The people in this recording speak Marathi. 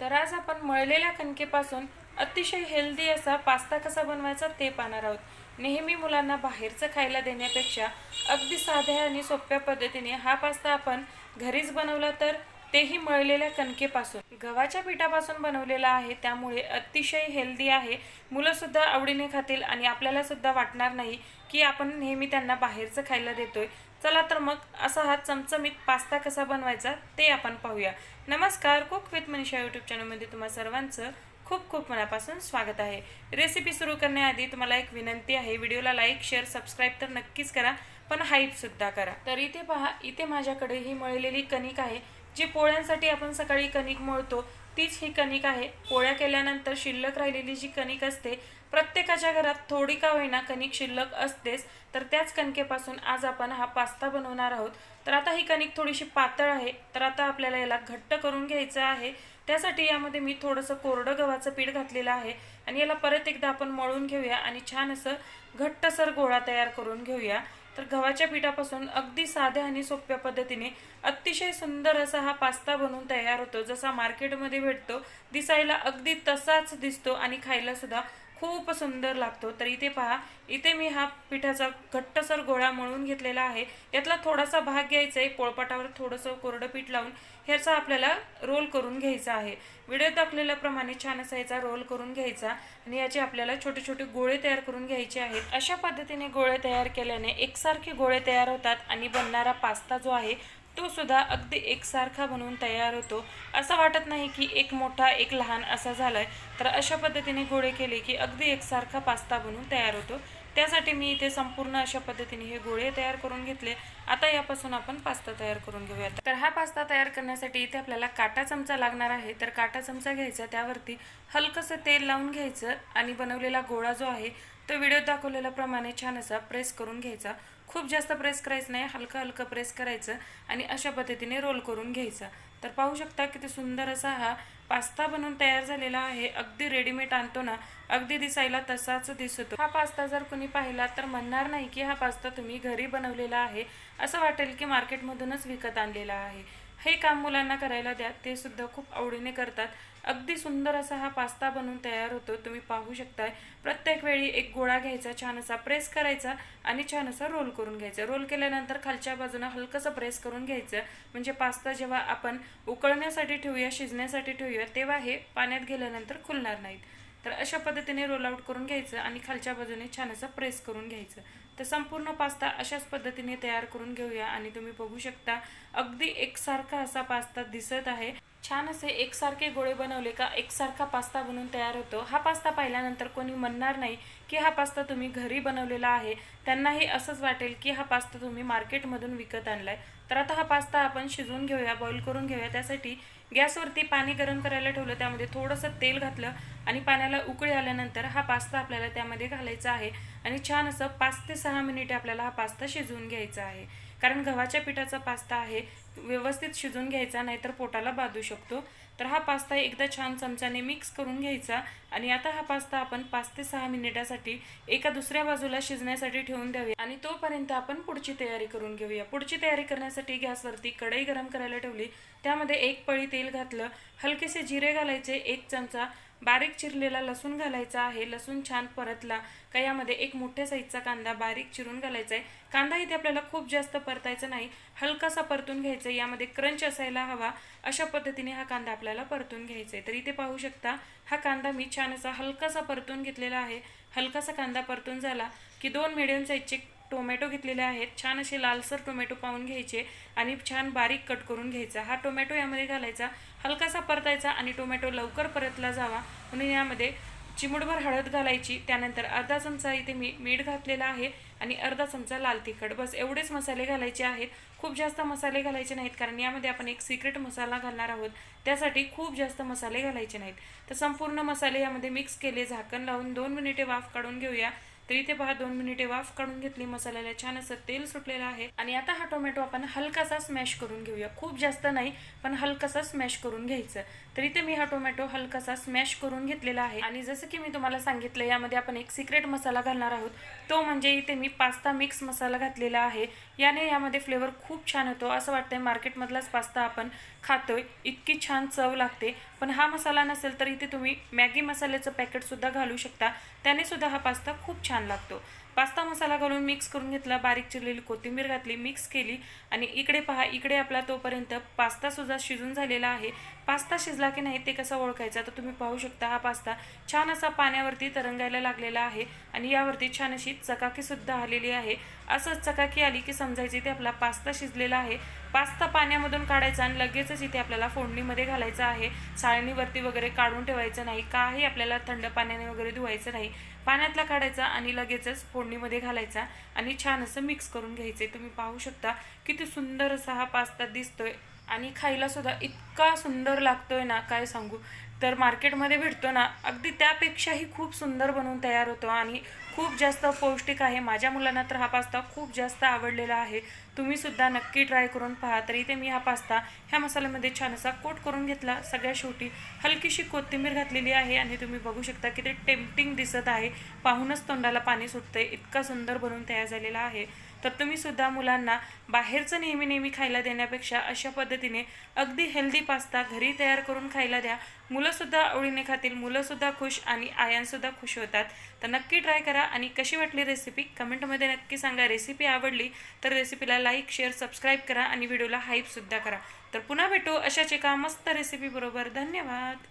तर आज आपण मळलेल्या कणकेपासून अतिशय हेल्दी असा पास्ता कसा बनवायचा ते पाहणार आहोत. नेहमी मुलांना बाहेरचं खायला देण्यापेक्षा अगदी साध्या आणि सोप्या पद्धतीने हा पास्ता आपण घरीच बनवला तर तेही मळलेल्या कणकेपासून. गव्हाच्या पिठापासून बनवलेला आहे त्यामुळे अतिशय हेल्दी आहे. मुलंसुद्धा आवडीने खातील आणि आपल्याला सुद्धा वाटणार नाही की आपण नेहमी त्यांना बाहेरचं खायला देतोय. चला तर मग असा हा चमचमीत पास्ता कसा बनवायचा ते आपण पाहूया. नमस्कार कुक विथ मनीषा यूट्यूब चॅनलमध्ये तुम्हा सर्वांचं खूप खूप मनापासून स्वागत आहे. रेसिपी सुरू करण्याआधी तुम्हाला एक विनंती आहे व्हिडिओला लाईक शेअर सबस्क्राईब तर नक्कीच करा पण हाईपसुद्धा करा. तर इथे पहा इथे माझ्याकडे ही मळलेली कणिक आहे. जी पोळ्यांसाठी आपण सकाळी कणिक मळतो तीच ही कणिक आहे. पोळ्या केल्यानंतर शिल्लक राहिलेली जी कणिक असते प्रत्येकाच्या घरात थोडी का होईना कणिक शिल्लक असतेच तर त्याच कणकेपासून आज आपण हा पास्ता बनवणार आहोत. तर आता ही कणिक थोडीशी पातळ आहे तर आता आपल्याला याला घट्ट करून घ्यायचं आहे. त्यासाठी यामध्ये मी थोडंसं कोरडं गव्हाचं पीठ घातलेलं आहे आणि याला परत एकदा आपण मळून घेऊया आणि छान असं घट्टसर गोळा तयार करून घेऊया. तर गव्हाच्या पिठापासून अगदी साध्या आणि सोप्या पद्धतीने अतिशय सुंदर असा हा पास्ता बनवून तयार होतो. जसा मार्केटमध्ये भेटतो दिसायला अगदी तसाच दिसतो आणि खायला सुद्धा खूप सुंदर लागतो. तर इथे पहा इथे मी हा पिठाचा घट्टसर गोळा मळून घेतलेला आहे. यातला थोडासा भाग घ्यायचा आहे पोळपाटावर थोडंसं कोरडं पीठ लावून. ह्याचा आपल्याला रोल करून घ्यायचा आहे. व्हिडिओ दाखवलेल्याप्रमाणे छान असा याचा रोल करून घ्यायचा आणि याचे आपल्याला छोटे छोटे गोळे तयार करून घ्यायचे आहेत. अशा पद्धतीने गोळे तयार केल्याने एकसारखे गोळे तयार होतात आणि बनणारा पास्ता जो आहे तो सुद्धा अगदी एकसारखा बनवून तयार होतो. असं वाटत नाही की एक मोठा एक लहान असा झाला आहे तर अशा पद्धतीने गोळे केले की अगदी एकसारखा पास्ता बनवून तयार होतो. त्यासाठी मी इथे संपूर्ण अशा पद्धतीने हे गोळे तयार करून घेतले. आता यापासून आपण पास्ता तयार करून घेऊया तर हा पास्ता तयार करण्यासाठी इथे आपल्याला काटा चमचा लागणार आहे. तर काटा चमचा घ्यायचा त्यावरती हलकंसं तेल लावून घ्यायचं आणि बनवलेला गोळा जो आहे तो व्हिडिओ दाखवलेल्याप्रमाणे छान असा प्रेस करून घ्यायचा. खूप जास्त प्रेस करायचं नाही हलकं हलकं प्रेस करायचं आणि अशा पद्धतीने रोल करून घ्यायचा. तर पाहू शकता किती सुंदर असा हा पास्ता बनवून तयार झालेला आहे. अगदी रेडीमेड आणतो ना अगदी दिसायला तसाच दिसतो. हा पास्ता जर कोणी पाहिला तर म्हणणार नाही की हा पास्ता तुम्ही घरी बनवलेला आहे असं वाटेल की मार्केटमधूनच विकत आणलेला आहे. हे काम मुलांना करायला द्या ते सुद्धा खूप आवडीने करतात. अगदी सुंदर असा हा पास्ता बनवून तयार होतो तुम्ही पाहू शकताय. प्रत्येक वेळी एक गोळा घ्यायचा छान असा प्रेस करायचा आणि छान असा रोल करून घ्यायचा. रोल केल्यानंतर खालच्या बाजूनं हलकंसं प्रेस करून घ्यायचं. म्हणजे पास्ता जेव्हा आपण उकळण्यासाठी ठेवूया शिजण्यासाठी ठेवूया तेव्हा हे पाण्यात गेल्यानंतर खुलणार नाहीत. तर अशा पद्धतीने रोलआउट करून घ्यायचं आणि खालच्या बाजूने छान असं प्रेस करून घ्यायचं. तर संपूर्ण पास्ता अशाच पद्धतीने तयार करून घेऊया आणि तुम्ही बघू शकता अगदी एकसारखा असा पास्ता दिसत आहे. छान असे एकसारखे गोळे बनवले का एकसारखा पास्ता बनवून तयार होतो. हा पास्ता पाहिल्यानंतर कोणी म्हणणार नाही की हा पास्ता तुम्ही घरी बनवलेला आहे. त्यांनाही असंच वाटेल की हा पास्ता तुम्ही मार्केटमधून विकत आणलाय. तर आता हा पास्ता आपण शिजवून घेऊया बॉईल करून घेऊया. त्यासाठी गॅसवरती पाणी गरम करायला ठेवलं त्यामध्ये थोडंसं तेल घातलं आणि पाण्याला उकळी आल्यानंतर हा पास्ता आपल्याला त्यामध्ये घालायचा आहे. आणि छान असं पाच ते सहा मिनिटे आपल्याला हा पास्ता शिजवून घ्यायचा आहे. कारण गव्हाच्या पिठाचा पास्ता आहे व्यवस्थित शिजून घ्यायचा नाहीतर पोटाला बाधू शकतो. तर हा पास्ता एकदा छान चमच्याने मिक्स करून घ्यायचा आणि आता हा पास्ता आपण पाच ते सहा मिनिटासाठी एका दुसऱ्या बाजूला शिजण्यासाठी ठेवून द्यावी. आणि तोपर्यंत आपण पुढची तयारी करून घेऊया. पुढची तयारी करण्यासाठी गॅसवरती कढई गरम करायला ठेवली. त्यामध्ये एक पळी तेल घातलं. हलकेसे जिरे घालायचे एक चमचा बारीक चिरलेला लसूण घालायचा आहे. लसूण छान परतला का यामध्ये एक मोठ्या साईजचा कांदा बारीक चिरून घालायचा आहे कांदा इथे आपल्याला खूप जास्त परतायचा नाही. हलकासा परतून घ्यायचा आहे यामध्ये क्रंच असायला हवा. अशा पद्धतीने हा कांदा आपल्याला परतून घ्यायचा आहे तर इथे पाहू शकता हा कांदा मी छान असा हलकासा परतून घेतलेला आहे. हलकासा कांदा परतून झाला की दोन मिडियम साईजचे टोमॅटो घेतलेले आहेत. छान असे लालसर टोमॅटो पाहून घ्यायचे आणि छान बारीक कट करून घ्यायचा. हा टोमॅटो यामध्ये घालायचा हलकासा परतायचा आणि टोमॅटो लवकर परतला जावा. म्हणून यामध्ये चिमुडभर हळद घालायची त्यानंतर अर्धा चमचा इथे मी मीठ घातलेला आहे आणि अर्धा चमचा लाल तिखट. बस एवढेच मसाले घालायचे आहेत. खूप जास्त मसाले घालायचे नाहीत कारण यामध्ये आपण एक सिक्रेट मसाला घालणार आहोत. त्यासाठी खूप जास्त मसाले घालायचे नाहीत. तर संपूर्ण मसाले यामध्ये मिक्स केले झाकण लावून दोन मिनिटे वाफ काढून घेऊया. तर इथे पहा दोन मिनिटे वाफ काढून घेतली. मसाल्याला छान असं तेल सुटलेलं आहे. आणि आता हा टोमॅटो आपण हलकासा स्मॅश करून घेऊया. खूप जास्त नाही पण हलकासा स्मॅश करून घ्यायचं. तर इथे मी हा टोमॅटो हलकासा स्मॅश करून घेतलेला आहे. आणि जसं की मी तुम्हाला सांगितलं यामध्ये आपण एक सिक्रेट मसाला घालणार आहोत. तो म्हणजे इथे मी पास्ता मिक्स मसाला घातलेला आहे. याने यामध्ये फ्लेवर खूप छान होतो. असं वाटतंय मार्केटमधलाच पास्ता आपण खातोय. इतकी छान चव लागते. पण हा मसाला नसेल तर इथे तुम्ही मॅगी मसाल्याचं पॅकेटसुद्धा घालू शकता. त्याने सुद्धा हा पास्ता खूप छान छान लागतो. पास्ता मसाला घालून मिक्स करून घेतला बारीक चिरलेली कोथिंबीर घातली मिक्स केली आणि इकडे पहा इकडे आपला तोपर्यंत पास्तासुद्धा शिजून झालेला आहे. पास्ता शिजला की नाही ते कसा ओळखायचा? तर तुम्ही पाहू शकता हा पास्ता छान असा पाण्यावरती तरंगायला लागलेला आहे आणि यावरती छान अशी चकाकीसुद्धा आलेली आहे. असंच चकाकी आली की समजायची ते आपला पास्ता शिजलेला आहे. पास्ता पाण्यामधून काढायचा आणि लगेचच इथे आपल्याला फोडणीमध्ये घालायचा आहे. चाळणीवरती वगैरे काढून ठेवायचं नाही. काही आपल्याला थंड पाण्याने वगैरे धुवायचं नाही. पाण्यातला काढायचा आणि लगेचच फोडणीमध्ये घालायचा आणि छान असं मिक्स करून घ्यायचे. तुम्ही पाहू शकता किती सुंदर असा हा पास्ता दिसतोय. आणि खायला सुद्धा इतका सुंदर लागतोय ना काय सांगू? तर मार्केटमध्ये भेटतो ना अगदी त्यापेक्षाही खूप सुंदर बनवून तयार होतो आणि खूप जास्त पौष्टिक आहे. माझ्या मुलांना तर हा पास्ता खूप जास्त आवडलेला आहे. तुम्ही सुद्धा नक्की ट्राय करून पहा. तर इथे मी हा पास्ता ह्या मसाल्यामध्ये छान असा कोट करून घेतला. सगळ्या शेवटी हलकीशी कोथिंबीर घातलेली आहे आणि तुम्ही बघू शकता की ते टेम्पटिंग दिसत आहे. पाहूनच तोंडाला पाणी सुटतंय. इतका सुंदर बनून तयार झालेला आहे. तर तुम्ही सुद्धा मुलांना बाहेरचं नेहमी नेहमी खायला देण्यापेक्षा अशा पद्धतीने अगदी हेल्दी पास्ता घरी तयार करून खायला द्या. मुलंसुद्धा आवडीने खातील मुलंसुद्धा खुश आणि आयांसुद्धा खुश होतात. तर नक्की ट्राय करा आणि कशी वाटली रेसिपी कमेंटमध्ये नक्की सांगा. रेसिपी आवडली तर रेसिपीला लाईक शेअर सबस्क्राईब करा आणि व्हिडिओला हाईपसुद्धा करा. तर पुन्हा भेटू अशाच एका मस्त रेसिपीबरोबर धन्यवाद!